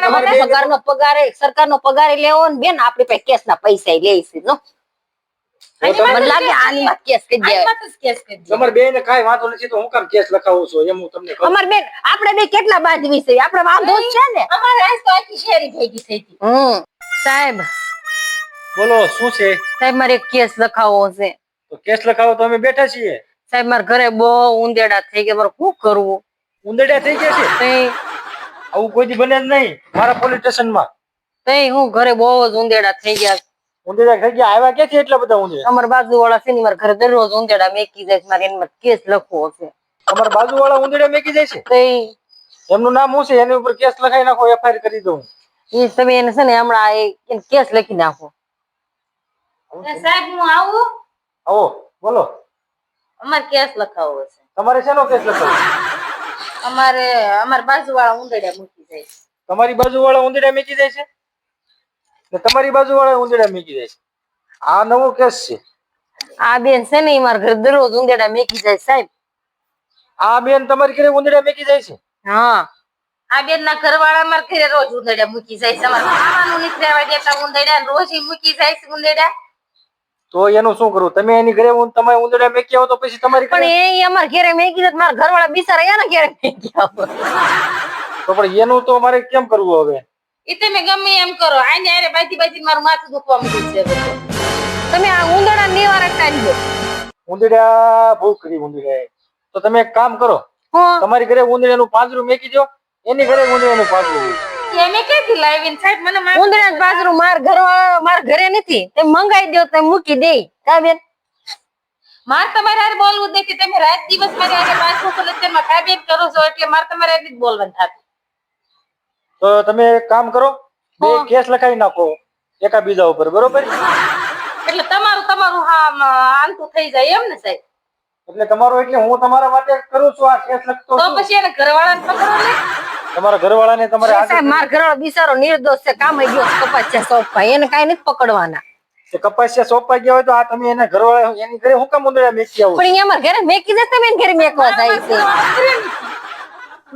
પગારનો પગારે સરકારનો પગાર લેવો ને બેન આપણી પાસે કેસ ના પૈસા લે છે નો? મને લાગે જ કેસ કરી આની દેવાય વાત જ કેસ કરી દે. તમારે બે ને વાંધો નથી તો હું કામ કેસ લખાવું છું એમ હું તમને કહું. અમાર બેન આપણે બે કેટલા બાંધવી છે? આપણે વાંધો જ છે ને? અમારે આજ તો આખી શેરી ભેગી થઈ હતી હમ. સાહેબ. બોલો શું છે? સાહેબ મારે એક કેસ લખાવો છે. તો કેસ લખાવો તો અમે બેઠા છીએ. સાહેબ મારા ઘરે બહુ ઉંદેડા થઈ ગયા. મારે શું કરવું? ઉંદેડા થઈ ગયા છે? આવું કોઈ દી બને જ નહીં મારા પોલીસ સ્ટેશનમાં તઈ હું ઘરે બહુ જ ઉંદેડા થઈ ગયા ઉંદરડા થઈ ગયા? આવ્યા ક્યાંથી એટલા બધા ઉંદરડા અમારા બાજુ વાળા છે ને મારા ઘરે દરરોજ ઉંદેડા મેકી જાય છે મારે એમાં કેસ લખવો છે. તમારા બાજુ વાળા ઉંદરડા મેકી જાય છે? તઈ એમનું નામ શું છે? એની ઉપર કેસ લખાઈ નાખો એફઆઈઆર કરી દઉં. એ તમે એને છે ને હમણાં કેસ લખી નાખો. સાહેબ હું આવું? આવો બોલો. અમારે કેસ લખાવવો છે. તમારે શેનો કેસ લખાવો? અમારે અમાર બાજુ વાળા ઉંદરડા મૂકી જાય છે. તમારી બાજુ વાળા ઉંદરડા મેકી જાય છે? ને તમારી બાજુ વાળા ઉંદરડા મેકી જાય છે? આ નવો કેસ છે. આ બેન છે ને મારા ઘરે દરરોજ ઉંદેડા મૂકી જાય સાહેબ. આ બેન તમારી ઘરે ઉંદરડા મેકી જાય છે? હા. આ બેન ના ઘરવાળા અમારા ઘરે રોજ ઉંદરડા મૂકી જાય છે. અમારે ખાવાનું નીકળ્યા દેતા ઉંદરડા રોજ મૂકી જાય છે ઉંદરડા. તો એનું શું કરું? તમે એની ઘરે હું તમે ઉંદરે મેકી આવો તો પછી તમારી પણ ઘરે એ અમારા ઘરે મેકી તો મારા ઘરવાળા બિચારા એના ઘરે મેકી આવો તો પણ એનું તો મારે કેમ કરવું હવે? એ તમે ગમે એમ કરો. આને અરે બાજી બાજી મારું માથું દુખવા માંડ્યું છે તમે આ ઉંદરા નિવારક કાઢજો ઉંદરા બહુ કરી ઉંદરડા તો તમે એક કામ કરો. તમારી ઘરે ઉંદરાનું પાંજરું મેકી દો. એની ઘરે ઉંદરાનું પાંજરું મૂકો. એને ક્યાંથી લાવીને સાહેબ? મને માર ઉંદરડા ને બાજરું માર ઘર માર ઘરે નથી. તે મંગાઈ દો તે મૂકી દે. કા બેન? માર તમારે હારે બોલવું નથી. તમે રાત દિવસ મારે હારે પાછું કરો તેમાં કાબેન કરો છો? એટલે માર તમારે હારે જ બોલવાનું થાતું. તો તમે એક કામ કરો બે કેસ લખાવી નાખો એકા બીજા ઉપર બરોબર? એટલે તમારું તમારું હા આંતું થઈ જાય એમ ને સાહેબ? એટલે તમારો એટલે હું તમારા માટે કરું છું આ કેસ લખતો તો પછી એને ઘરવાળાને પકડો ને. તમારા ઘરવાળાને તમારે સાહેબ મારા ઘરવાળો બિચારો નિર્દોષ છે કામ ગયો કપાસ છે સોંપવા. એને કાંઈ નથી પકડવાના. તે કપાસિયા સોંપાઈ ગયા હોય તો આ તમે એને ઘરવાળા એની ઘરે હું કામ ઉંદરડા મેકી આવો? પણ અહીંયા ઘરે મેકી દે તમે ઘરે મેકવા જાય છે.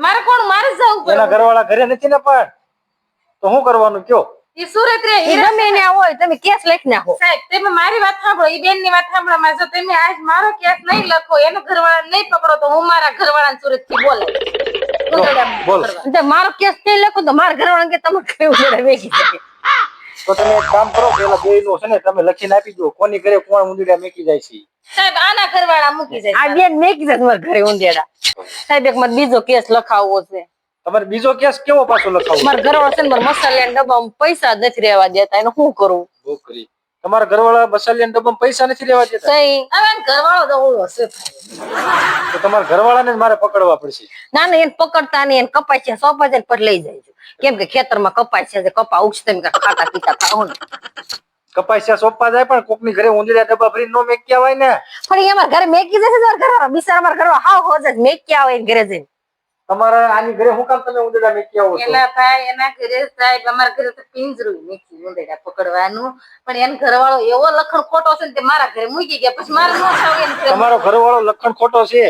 મારે કોણ મારે જવું પડે. એના ઘરવાળા ઘરે નથી ને પણ? તો શું કરવાનું કયો? એ સુરત રે એ હીરા ને હોય તમે કેસ લખી નાખો. સાહેબ તમે મારી વાત સાંભળો એ બેનની વાત સાંભળો માં જો તમે આજ મારો કેસ નહીં લખો એનો ઘરવાળા નહીં પકડો તો હું મારા ઘરવાળા સુરતથી બોલાવીશ. બોલ. મારો કેસ નહીં લખો તો મારા ઘરવાળા કે તમે કયું જોડે વેચી શકે તો તમે એક કામ કરો પેલા બે નું છે ને તમે લખીને આપી દો. કોની ઘરે કોણ ઉંદરડા મેકી જાય છે? સાહેબ આના ઘરવાળા મૂકી જાય આ બેન મેકી જાય તમારા ઘરે ઉંદેડા સાહેબ એક મારે બીજો કેસ લખાવવો છે. તમારે બીજો કેસ કેવો પાછો લખાવો મારા ઘરવાળા છે ને મારા મસાલિયા ડબ્બામાં પૈસા જ નથી રહેવા દેતા. એને શું કરું? બહુ કરી તમારા ઘરવાળા મસાલિયા ડબ્બામાં પૈસા નથી રહેવા દેતા? હવે ઘરવાળો તો હું ભાઈ. તો તમારા ઘરવાળાને જ મારે પકડવા પડશે. ના ના એને પકડતા નહીં એને કપાય છે સોંપા છે ને પછી લઈ જાય છે. કેમ કે ખેતરમાં કપાય છે કપા ઉગશે તમે ખાતા પીતા ખાઓ ને. કપાસિયા સોંપવા જાય પણ કોકની ઘરે ઉંદરડા ડબ્બા ભરી નો મેકી હોય ને. પણ એ અમારા ઘરે મેકી જશે ઘરવાળા બિચારા અમારા ઘર હાવ હોજ મેક્યા મેકી આવે એને ઘરે જઈને. તમારા આની ઘરે હું કામ તમે ઉંદરડા મેકી આવો છો? એલા ભાઈ એના ઘરે સાહેબ અમારા ઘરે તો પિંજરું મેકી ઉંદરડા પકડવાનું. પણ એન ઘરવાળો એવો લખણ ખોટો છે ને તે મારા ઘરે મૂકી ગયા પછી મારે નો થાવ એને તમારો ઘરવાળો લખણ ખોટો છે?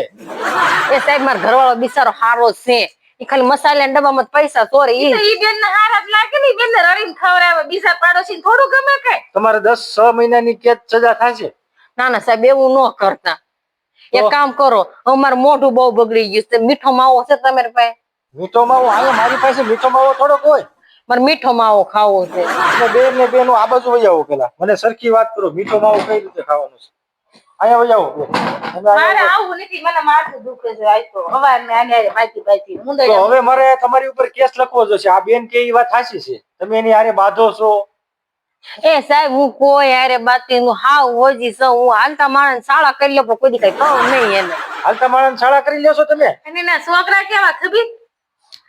એ સાહેબ મારા ઘરવાળો બિચારો હારો છે. એ ખાલી મસાલા ડબ્બામાં પૈસા ચોરે ઈ. તો ઈ બેન ને હારા જ લાગે ને બેન ને રડીને આવે બીજા પાડોશી થોડું ગમે કઈ. તમારે દસ છ મહિનાની કેદ સજા થશે ના ના સાહેબ એવું ન કરતા. એક કામ કરો અમારું મોઢું બહુ બગડી ગયું છે. મીઠો માવો છે તમારી પાસે? મીઠો માવો? હાલો મારી પાસે મીઠો માવો થોડોક હોય. મારે મીઠો માવો ખાવો છે. બે ને બે નું આ બાજુ વહી આવો પેલા. મને સરખી વાત કરો મીઠો માવો કઈ રીતે ખાવાનું છે? અહીંયા વહી આવો બે. તમે અહીંયા મારે આવું. નથી મને માથું દુખે છે. આજ તો હવાર ને આને બાકી હવે મારે તમારી ઉપર કેસ લખવો જોશે. આ બેન કે એ વાત સાચી છે? તમે એની હારે બાંધો છો? એ સાહેબ હું કોઈ હારે બાતી નું હાવ હોજી છું હું હાલતા માણસ શાળા કરી લો કોઈ કઈ કહું નહીં એને. હાલતા માણસ શાળા કરી લેશો તમે? અને ના છોકરા કેવા ખબી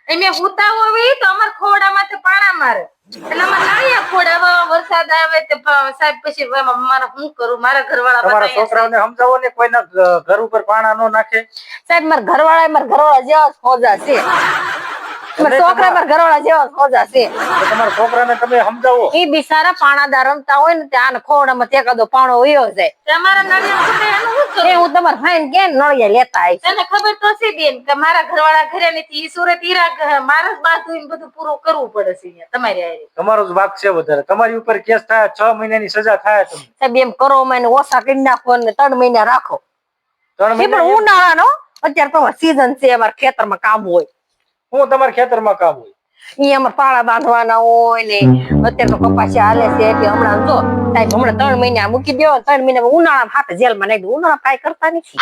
એને હુતા હોય તો અમાર ખોડામાંથી પાણા મારે. એટલે અમાર નાળિયા ખોડાવા વરસાદ આવે તે સાહેબ પછી મારા શું કરું? મારા ઘરવાળા તમારા છોકરાઓને સમજાવો ને કોઈના ઘર ઉપર પાણા નો નાખે. સાહેબ મારા ઘરવાળા મારા ઘરવાળા જેવા ખોજા છે. છોકરા મારા ઘરવાળા જેવા સોજા છે. તમારા છોકરાને તમે સમજાવો. ઈ બિચારા પાણાદાર રમતા હોય ને ત્યાં ખોડામાં તે પાણો વયો જાય. તમારા નળિયા ફૂટે એનું શું કરું? એ હું તમારા ભાઈને કે નળિયા લેતા આવીશ? તને ખબર તો છે બેન કે મારા ઘરવાળા ઘરે નથી ઈ સુરત ઈરા મારા બધું પૂરું કરવું પડે છે તમારી તમારો જ વાક છે વધારે. તમારી ઉપર કેસ થાય છ મહિનાની સજા થાય તમને. સાહેબ એમ કરો મને ઓછા કરી નાખો ને ત્રણ મહિના રાખો. ત્રણ પણ મહિના ઉનાળાનો? અત્યારે તમારે સીઝન છે અમારા ખેતરમાં કામ હોય. હું તમારા ખેતરમાં કામ હોય. ઈ અમારે પાળા બાંધવાના હોય ને અત્યારે તો હાલે છે એટલે હમણાં જો સાહેબ હમણાં ત્રણ મહિના મૂકી દો ત્રણ મહિના ઉનાળામાં હાથે જેલમાં નાખી ઉનાળા કાંઈ કરતા નથી.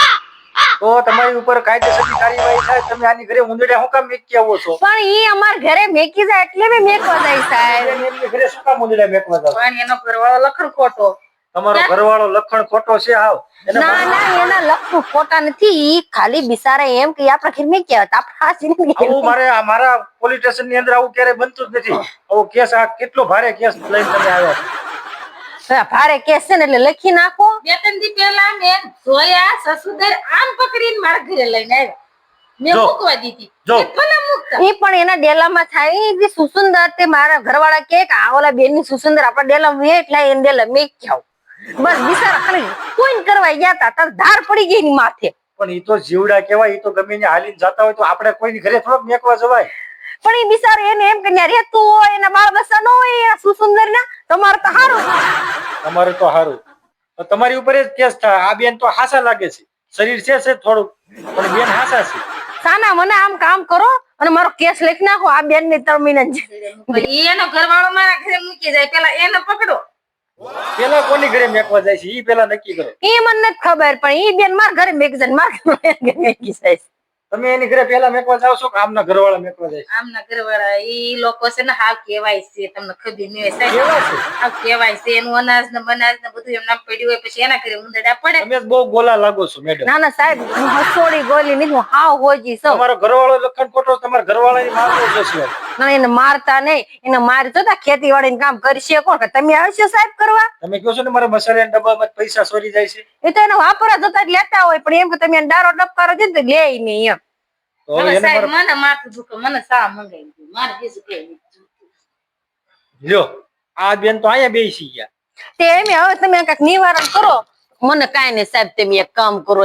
તો તમારી ઉપર કાયદેસરની કાર્યવાહી થાય તમે આની ઘરે ઉંદરડા હું કામ મેકી આવો છો? પણ ઈ અમાર ઘરે મેકી જાય એટલે મેં મેકવા જાય સાહેબ. એમની ઘરે શું કામ ઉંદરડા મેકવા જાય પણ એનો ઘરવાળો લખણ ખોટો તમારો ઘરવાળો લખણ ખોટો છે હાવ. ના ના એના લખનું ખોટા નથી. ખાલી બિસારા એમ કે આપણા ઘર મેં કહેવાય આપણે હાસી નથી આવું મારે મારા પોલીસ સ્ટેશનની અંદર આવું ક્યારે બનતું જ નથી. આવો કેસ આ કેટલો ભારે કેસ લઈને તમે આવ્યા ભારે કેસ છે ને એટલે લખી નાખો. બે ત્રણ દી પહેલા મેં જોયા સસુદર આમ પકડીને મારા ઘરે લઈને આવ્યા. મેં. મૂકવા દીધી. પણ એના ડેલામાં થાય. ઈ જે સુસુંદર તે મારા ઘરવાળા કે કે આ ઓલા બેનની સુસુંદર આપણા ડેલામાં વે એટલે એને ડેલા મેં ક્યાવ બસ બિચારા ખાલી કોઈ કરવા ગયા તા? તાર ધાર પડી ગઈ ની માથે. પણ ઈ તો જીવડા કેવાય ઈ તો ગમે ને હાલીને જતા હોય તો આપણે કોઈની ઘરે થોડોક મેકવા જવાય. પણ ઈ બિચારો એને એમ કે ન્યા રહેતું હોય એના બાળ બચ્ચા ન હોય એના સુસુંદર ના તમારે તો સારું તમારે તો સારું તમારી ઉપર જ કેસ થાય. આ બેન તો હાસા લાગે છે. શરીર છે છે થોડુંક પણ બેન હાસા છે. સાના મને આમ કામ કરો અને મારો કેસ લખી નાખો. આ બેનની ઈ એનો ઘરવાળો મારા ઘરે મૂકી જાય. પેલા એને પકડો. પેલા કોની ઘરે મેકવા જાય છે? ઈ પેલા નક્કી કરો. ઈ મને નથી ખબર પણ ઈ બેન માર ઘરે મેક જન માર ઘરે મેકી જાય. તમે એની ઘરે પેલા મેકવા જાવ છો કે આમના ઘરવાળા મેકવા જાય છે? આમના ઘરવાળા ઈ લોકો છે ને હાવ કેવાય છે તમને ખબર ન હોય સાહેબ. કેવા છે? હાવ કેવાય છે એનું અનાજ ને બનાજ ને બધું એમ નામ પડ્યું હોય પછી એના ઘરે ઉંદરડા પડે. તમે બહુ ગોલા લાગો છો મેડમ ના ના સાહેબ હું હસોડી ગોલી નહીં હું હાવ હોજી છું. તમારો ઘરવાળો લખન ખોટો તમારા ઘરવાળાની જશે ના એને મારતા નહીં. એને મારી તો ખેતીવાડી કામ કરશે કોણ? કે તમે આવશો સાહેબ કરવા? તમે કહો છો ને મારા મસાલા ડબ્બામાં પૈસા સોરી જાય છે. એ તો એને વાપરવા જતા લેતા હોય પણ એમ કે તમે ડારો ડબકારો છે ને લે નહીં એમ. સાહેબ મને માથું દુખે મને સા મંગાવી મારે બીજું કઈ નહીં. લ્યો આ બેન તો અહીંયા બેસી ગયા. તે એમ હવે તમે કંઈક નિવારણ કરો. મને કાંઈ નહીં સાહેબ તમે એક કામ કરો.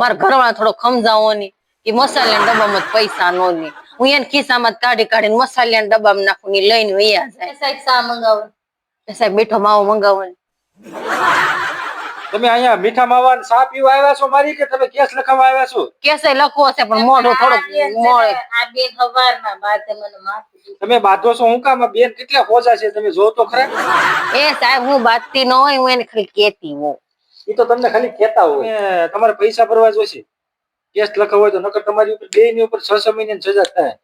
મારા ઘરવાળા થોડો ખમજાવો ની કે મસાલા ડબ્બામાં પૈસા નો ની હું એને ખિસ્સામાં કાઢી કાઢીને મસાલાના ડબ્બામાં નાખું ને લઈને વૈયા જાય. સાહેબ સા મંગાવો. સાહેબ મીઠો માવો મંગાવો તમે અહીંયા મીઠા માવા ને ચા પીવા આવ્યા છો મારી કે તમે કેસ લખાવા આવ્યા છો? કેસે લખવો છે પણ મોઢું થોડો મોડે આ બે હવારમાં બાદ મને માથું તમે બાંધો છો હું કામ આ બેન કેટલા ખોજા છે તમે જો તો ખરા. એ સાહેબ હું બાતતી ન હોય હું એને ખાલી કેતી હોઉં. એ તો તમને ખાલી કેતા હોય. તમારે પૈસા ભરવા જોશે કેસ લખાવો હોય તો નકર તમારી ઉપર બે ની ઉપર છ છ મહિનાની સજા થાય.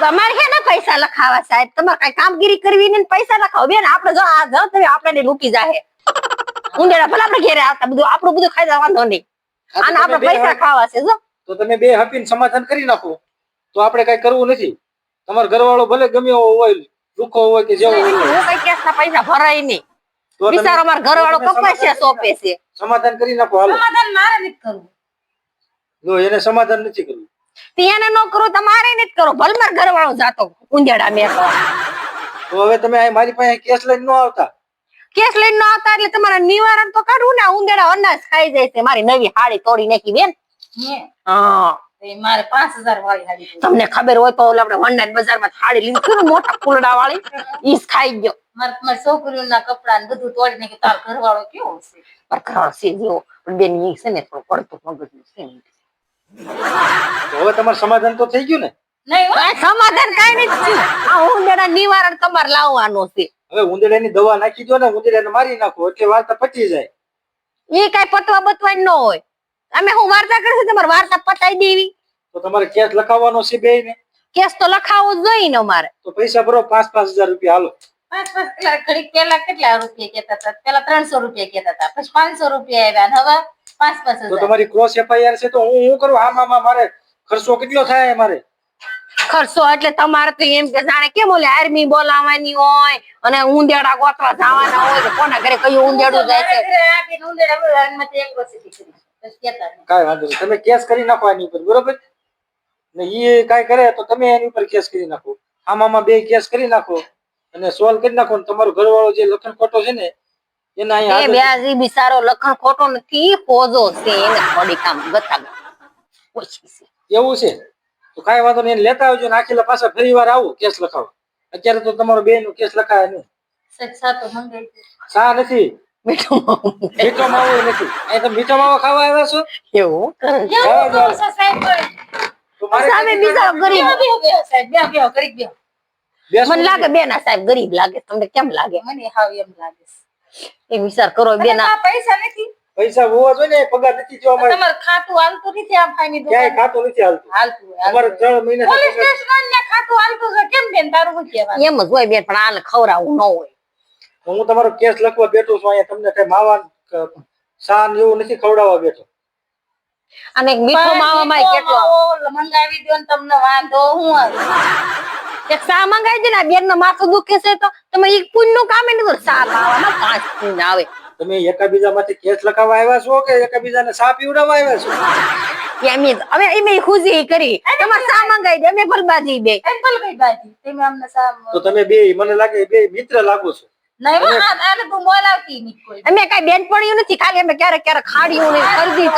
તમારે કેના પૈસા લખાવા સાહેબ? તમારે કઈ કામગીરી કરવી ને પૈસા લખાવો. બેન આપણે જો આ જો તમે આપણે લૂકી જાહે. ઉંદેડા ભલા આપણે ઘેરે આવતા બધું આપણું બધું ખાઈ જવા વાંધો નહીં આને આપણે પૈસા ખાવા છે જો. તો તમે બે હપીને સમાધાન કરી નાખો. તો આપણે કઈ કરવું નથી. તમારો ઘરવાળો ભલે ગમે એવો હોય લુખો હોય કે જેવો હોય. હું કઈ કેસ ના પૈસા ભરાય નહીં. બિચારો મારો ઘરવાળો તો તમે સોંપે છે. સમાધાન કરી નાખો હાલો. સમાધાન મારે નથી કરવું. જો એને સમાધાન નથી કરવું. તેને નો કરો તમારે નથી કરો. ભલમર ઘરવાળો જાતો ઉંદેડા મેં. તો હવે તમે આ મારી પાસે કેસ લઈને નો આવતા? કેસ લઈને નો આવતા એટલે તમારા નિવારણ તો કાઢવું ને ઉંદેડા અનાજ ખાઈ જાય છે. મારી નવી હાડી તોડી નાખી બેન. હે, હા મારે પાંચ હજાર વાળી હાડી તમને ખબર હોય તો ઓલા આપણે વંડાન બજારમાં થાળી લીધી. ને મોટા ફૂલડા વાળી ઈ ખાઈ ગયો. મારે તમારી છોકરીઓના કપડા ને બધું તોડી નાખ્યું. તાર ઘરવાળો કેવો છે ઘરવાળો છે જેવો બેન ઈ છે ને થોડું પડતું મગજનું છે ને. હવે તમારું સમાધાન તો થઈ ગયું ને? નહીં સમાધાન કઈ નથી આ ઉંદેડા નિવારણ તમારે લાવવાનું છે. હવે ઉંદરડાની દવા નાખી દો ને ઉંદરડાને મારી નાખો એટલે વાર્તા પતી જાય. એ કઈ પતવા બતવા ન હોય. અમે હું વાર્તા કરીશું? તમારે વાર્તા પતાઈ દેવી. તો તમારે કેસ લખાવવાનો છે બે ને? કેસ તો લખાવવો જોઈએ ને અમારે. તો પૈસા ભરો પાંચ પાંચ હજાર રૂપિયા હાલો. પાંચ પાંચ ઘડીક પેલા કેટલા રૂપિયા કેતા હતા? પેલા ત્રણસો રૂપિયા કેતા હતા પછી પાંચસો રૂપિયા આવ્યા હવે? પાંચ તો તમારી ક્રોસ એફઆઈઆર છે તો હું હું કરું? આમાં મામા મારે ખર્ચો કેટલો થાય મારે ખર્ચો એટલે તમારે તો એમ કે જાણે કેમ ઓલે આર્મી બોલાવવાની હોય અને ઉંદેડા ગોતવા જવાના હોય તો કોના ઘરે કયું ઉંદેડું જાય છે. કાંઈ વાંધો નહીં. તમે કેસ કરી નાખો એની ઉપર બરોબર? ને ઈ કઈ કરે તો તમે એની ઉપર કેસ કરી નાખો. આમાં બે કેસ કરી નાખો અને સોલ્વ કરી નાખો ને તમારો ઘરવાળો જે લખન ખોટો છે ને એ અહીંયા બિચારો લખણ ખોટો નથી પોજો છે એને થોડી કામ ગતા એવું છે? તો કાંઈ વાંધો નહીં લેતા આવજો ને આખેલા પાછા ફરી વાર આવો કેસ લખાવો. અત્યારે તો તમારો બે નો કેસ લખાય નહીં. નથી. મીઠું મીઠો માવો નથી. અહીં તમે મીઠો માવો ખાવા આવ્યા છો? એવું? સામે બીજા ગરીબ. મને લાગે બેના સાહેબ ગરીબ લાગે. તમને કેમ લાગે? મને હાવ એમ લાગે. એક વિચાર કરો બેના આ પૈસા નથી. પૈસા હોવા જોઈએ ને પગાર નથી જોવા મળે. તમારું ખાતું હાલતું નથી આમ ફાઈની ક્યાંય ખાતું નથી હાલતું. હાલતું અમારે 3 મહિના પોલીસ સ્ટેશન ને ખાતું હાલતું છે. કેમ બેન તારું શું કહેવાનું? એમ જ હોય બેન પણ આને ખવડાવવું ન હોય. હું તમારો કેસ લખવા બેઠો છું અહીંયા તમને કઈ માવા સાન એવું નથી ખવડાવવા બેઠો. અને મીઠો માવામાં કેટલો મંગાવી દો ને તમને વાંધો હું? એક સા મંગાવી દે ને બેનનું માથું દુખે છે તો તમે એક પૂનનું કામ એને તો સા પાવામાં પાંચ પૂન આવે. તમે એકાબીજામાંથી કેસ લખાવવા આવ્યા છો કે એકાબીજાને સા પીવડાવવા આવ્યા છો? ઈ- અમે એમ ખુશી કરી. તમારે સા મંગાવી દે અમે ભલબાજી બે. કઈ તમે અમને તો તમે બે મને લાગે બે મિત્ર લાગો છો. નહીં આ- આને તું બોલાવતી નહીં કોઈ. અમે કઈ બેન પડ્યું નથી ખાલી અમે ક્યારેક ક્યારેક ખાડીઓ ને ખરીદી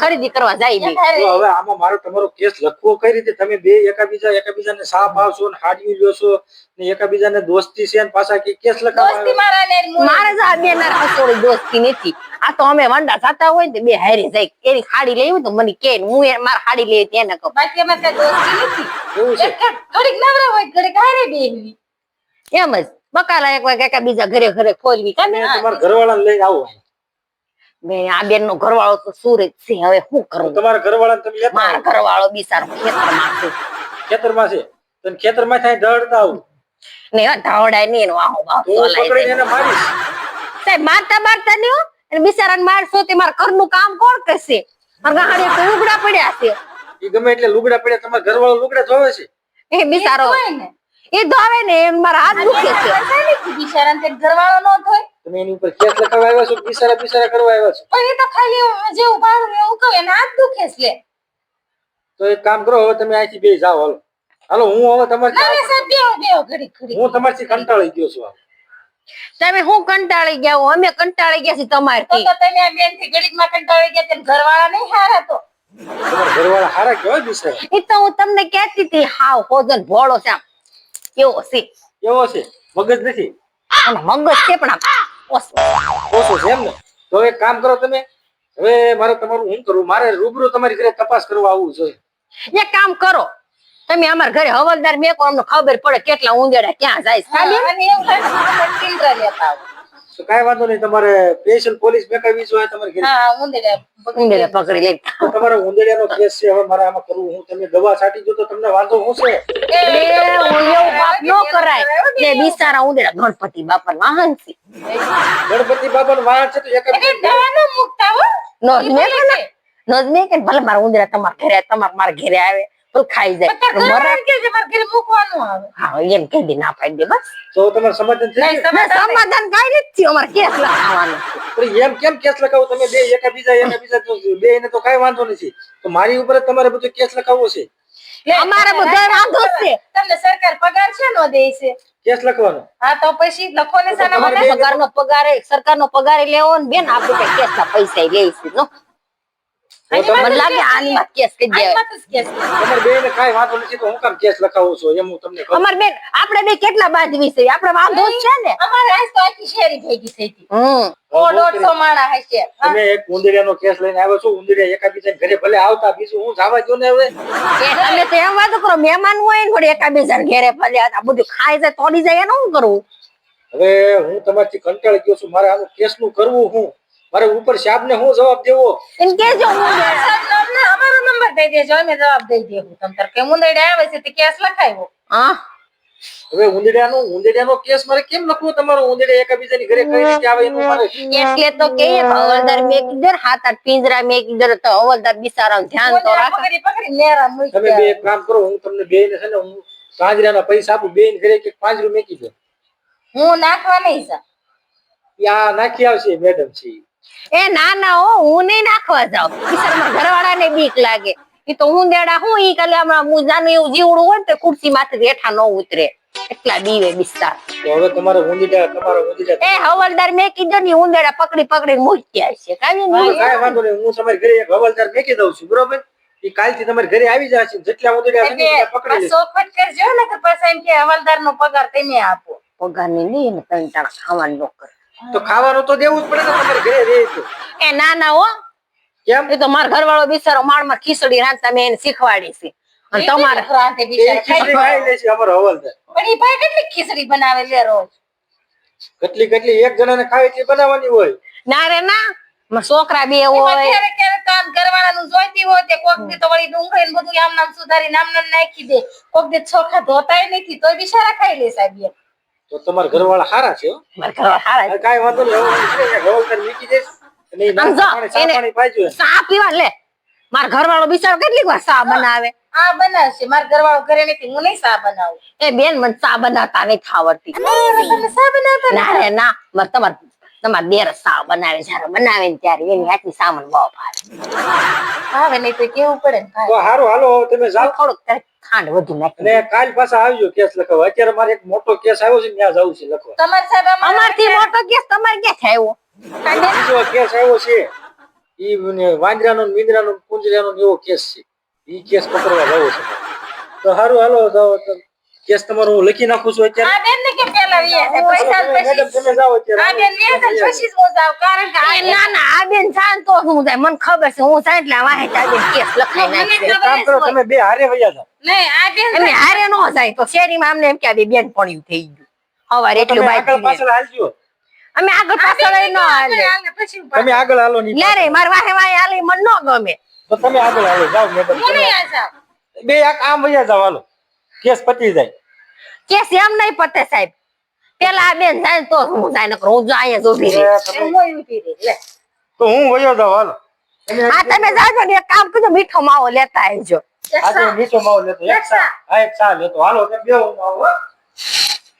ખરીદી કરવા જાય તો હવે આમાં મારો તમારો કેસ લખવો કઈ રીતે? તમે બે એકાબીજા એકાબીજાને સા પાવશો ને હાડીઓ લ્યો છો ને એકાબીજાને દોસ્તી છે ને પાછા કે કેસ લખાવવા દોસ્તી મારા ને એની જ આ બેન હસોડી દોસ્તી નથી. આ તો અમે વંડા થતા હોય ને બે હારે જાય. એની ખાડી લેવી તો મને કે હું મારા ખાડી લેવી તેને કહું. બાકી અમે કઈ દોસ્તી નથી. એવું છે. એક એક નવરા હોય ઘડીક હારે બેહવી. એમ જ. બકાલા એક વાગે બીજા ઘરે ઘરે ખોલવી. કે તમારા ઘરવાળાને લઈને આવો મેં આ બેન નો ઘરવાળો તો સુરત છે હવે શું કરું? તમારા ઘરવાળા તમે લેતા મારા. ઘરવાળો બિચારો ખેતરમાં છે. ખેતરમાં છે. તને ખેતરમાં થાય દળતા આવું. ને હવે ધાવડાય નહીં એનો આહો બાપ તો પકડીને એને મારીશ. સાહેબ મારતા મારતા નહીં હો. અને બિચારાને મારશો તે મારા ઘરનું કામ કોણ કરશે? મારા ગાડી તો ઉગડા પડ્યા છે. એ ગમે એટલે લુગડા પડ્યા તમારા ઘરવાળો લુગડા ધોવે છે. એ બિચારો હોય ને. એ ધોવે ને એમ મારા હાથ દુખે છે. બિચારાને તે ઘરવાળો નો થાય. તમે એની ઉપર કેસ લખાવવા આવ્યા છો બિચારા બિચારા કરવા આવ્યા છો? પણ એ તો ખાલી જે ભાડું એવું કહે ને હાથ દુખે છે. લે. તો એક કામ કરો હવે તમે અહીંથી બે જાઓ હાલો. હાલો હું હવે ના ના તમારી સાહેબ બેહો બેહો ઘડીક ઘડી હું તમારથી કંટાળી ગયો છું તમે હું કંટાળી ગયા હો? અમે કંટાળી ગયા છીએ તમારે તમારથી. તો તમે આ બેનથી ઘડીકમાં કંટાળી ગયા તેમ ઘરવાળા નહીં હારા તો. ઘરવાળા હારા કેવા બિચારા? એ તો હું તમને કહેતી હતી હાવ હોજન ભોળો છે આમ. કેવો છે. એવો છે. મગજ નથી. મગજ છે પણ ઓછો. ઓછો છે એમ ને? તો એક કામ કરો તમે. હવે મારે તમારું હું કરું? મારે રૂબરૂ તમારી ઘરે તપાસ કરવા આવવું જોઈએ એક કામ કરો. તમે અમારા ઘરે હવલદાર મેકો અમને ખબર પડે કેટલા ઉંદેડા ક્યાં જાય ખાલી? અને એવું તો કાંઈ વાંધો નહીં તમારે સ્પેશિયલ પોલીસ બેકાવી જોઈએ તમારે ઘરે. હા ઉંદેડા પકડી લે. તો તમારે ઉંદડિયાનો કેસ છે હવે મારે આમાં કરવું હું તમે દવા છાંટી દો તો તમને વાંધો છે? હું એવું પાપ ન કરાય. લે બિચારા ઉંદેડા ગણપતિ બાપા વાહન છે. ગણપતિ બાપાનો વાહન છે તો એક જ એટલે દવા હો. નો મેં કે ભલે મારા ઉંદેડા તમારા ઘરે તમારા મારા ઘરે આવે. તો ખાઈ જાય. કે છે મારે ઘરે મૂકવાનું આવે. હા એમ કહી દે ના પાડી દે બસ. તો તમારે સમાધાન થઈ ગયું? સમાધાન કઈ નથી થયું અમારે કેસ લખાવવાનું પણ એમ કેમ કેસ લખાવો? તમે બે એકાબીજા એકાબીજા તો બે એને તો કાંઈ વાંધો નથી. તો મારી ઉપર તમારે બધું કેસ લખાવવો છે? અમારે બધા વાંધો છે. તમને સરકાર પગાર છે નો દે છે? કેસ લખવાનો? હા તો પછી લખો ને સાના માટે. બે- પગારનો પગાર સરકારનો પગાર લેવો ને બેન આપણે કેસના પૈસા લઈશું મને લાગે આની વાત કેસ કરી આની દેવાય વાત જ કે છે. તમારે બે ને કાંઈ નથી તો હું કામ કેસ લખાવો છો એમ હું તમને કહું. અમાર બેન આપણે બે કેટલા બાજવી છે? આપણે વાંધો જ છે ને? અમારે આજ તો આખી શેરી ભેગી થઈ હતી હમ. સો દોઢસો માણા હશે. તમે એક ઉંદડિયાનો કેસ લઈને આવ્યો છો ઉંદડિયા એકાબીજા ઘરે ભલે આવતા બીજું હું જવા દો ને હવે? તમે તો એમ વાતો કરો મહેમાન હોય ને વળી એકાબીજા ઘેરે ભલે આ બધું ખાય જાય તોડી જાય એનું શું કરવું હવે હું તમારથી કંટાળી ગયો છું મારે આનું કેસનું કરવું હું. મારે ઉપર સાહેબને હું જવાબ દેવો? એમ કેજો હું સાહેબ, અમને અમારો નંબર દઈ દેજો અમે જવાબ દઈ દેવું તમ તાર કે મુંદડી આવે છે તે કેસ લખાયો. હા. હવે ઉંદડિયાનો ઉંદડિયાનો કેસ મારે કેમ લખવો? તમારો ઉંદડિયા એકાબીજાની ઘરે કઈ રીતે આવે એનું મારે? એટલે તો કે હવલદાર મે કીધર હાથ આઠ પિંજરા મે કીધર તો હવલદાર બિચારા ધ્યાન તો રાખ. પકડી પકડી નેરા મૂકી તમે બે એક કામ કરો હું તમને બે ને છે ને હું પાંજરાના પૈસા આપું બે ઘરે કે પાંજરું મેકી દો હું નાખવા નહીં સા યા નાખી આવશે મેડમ છે. એ ના ના હો હું નહીં નાખવા જાઉં. બિચારા ઘરવાળા ને બીક લાગે. એ તો હું દેડા હું ઈ કાલે હમણાં મુજાનું એવું જીવડું હોય તો ખુરશી માંથી હેઠા ન ઉતરે. એટલા બીવે બિસ્તા. તો હવે તમારે ઊંધીડા તમારો ઊંધીડા એ હવલદાર મેં કીધું ને ઉંદેડા પકડી પકડીને મૂક્યા છે કાઈ તો કાંઈ વાંધો નહીં. હું તમારી ઘરે એક હવાલદાર મેકી દઉં છું બરોબર? એ કાલથી તમારી ઘરે આવી જશે જેટલા ઊંધીડા છે પકડી લેશે. કરજો ને કે પછી એમ કે હવાલદાર નો પગાર તમે આપો. પગારની નહીં ને ત્રણ ટાણા ખાવાનું ન કરે. તો ખાવાનું તો દેવું જ પડે ને તમારી ઘરે રહે તો. એ ના ના હો. કેમ? એ તો મારા ઘરવાળો બિચારો માળમાં ખીચડી રાંધતા મેં એને શીખવાડી છે. અને તમારે રાંધે ખીચડી ખાઈ લે છે અમારો હવાલદાર. પણ એ ભાઈ કેટલી ખીચડી બનાવે લે રોજ? કેટલી કેટલી? એક જણાને ખાવી એટલી બનાવવાની હોય. ના રે ના. મારા છોકરા બે હોય. ક્યારે ક્યારે કામ ઘરવાળાનું જોઈતી હોય તે કોક દી તો વળી ડુંગળી ને બધું આમ નામ સુધારી નામ નામ નાખી દે. કોક દી ચોખા ધોતાય નથી તોય બિચારા ખાઈ લે સાહેબ. તો તમારા ઘરવાળા સારા છે મારા ઘરવાળા સારા છે. કાઈ વાંધો નહીં હવે હવાલદાર મૂકી દઈશ. અને એ આમ જો, નાસ્તા પાણી, ચા એને- પાણી પાજો એને. પીવા લે. મારા ઘરવાળો બિચારો કેટલીક વાર સા બનાવે? આ બનાવશે. મારા ઘરવાળો ઘરે નથી હું નહીં સા બનાવું. એ બેન મને ચા બનાવતા નથી આવડતી. તમે સા બનાવતા ના રે ના. મારે તમાર તમાર બેર સાવ બનાવે જયારે બનાવે ને ત્યારે એની હાથની સામાન બહુ ભાવે. આવે નહીં તો કેવું પડે હારું હાલો તમે જાઓ. થોડુંક ખાંડ વધુ નાખી ને કાલ પાછા આવજો કેસ લખવા. અત્યારે મારે એક મોટો કેસ આવ્યો છે ત્યાં જવું છે લખવા. તમારે સાહેબ અમારથી મોટો કેસ તમારે ક્યાં આવ્યો? બીજો કેસ આવ્યો છે. ઈ મને વાંદરાનો મિંદરાનો કુંજરાનો ને એવો કેસ છે. ઈ કેસ પકડવા જવો છે. તો હારું હાલો જાઓ તો કેસ તમારો હું લખી નાખું છું અત્યારે. આ બેન ને કેમ પેલા વીએ છે? કોઈ સાલ પછી તમે જાઓ અત્યારે. આ બેન ને તો પછી જ હું જાઉં કારણ કે ના ના આ બેન જાન તો હું જાય મને ખબર છે હું જાય એટલે આ વાહે બેન કેસ લખાઈ મને કામ કરો તમે બે હારે વયા જાઓ. નહીં આ બેન એમને હારે નો જાય તો શેરીમાં અમને એમ કે આ બેન પણ્યું થઈ ગયું. હવાર એટલું બાઈક પાછળ હાલજો. અમે આગળ પાછળ ન હાલે. તમે આગળ હાલો નહીં લે રે માર વાહે વાહે હાલે મને નો ગમે. તો તમે આગળ હાલો જાઓ મેડમ બે આમ વયા હાલો. કેસ પતી જાય. કેસ એમ નહીં પતે સાહેબ. પેલા આ બેન જાય તો હું જાય નકર હું જો અહીંયા જ ઊભી રહી. લે. તો હું વયો હાલો. તમે હા તમે જાજો ને એક કામ કરજો મીઠો માવો લેતા આવજો. આજે મીઠો માવો લેતો એક સા. હા એક સા લેતો. હાલો તમે બેવ હો.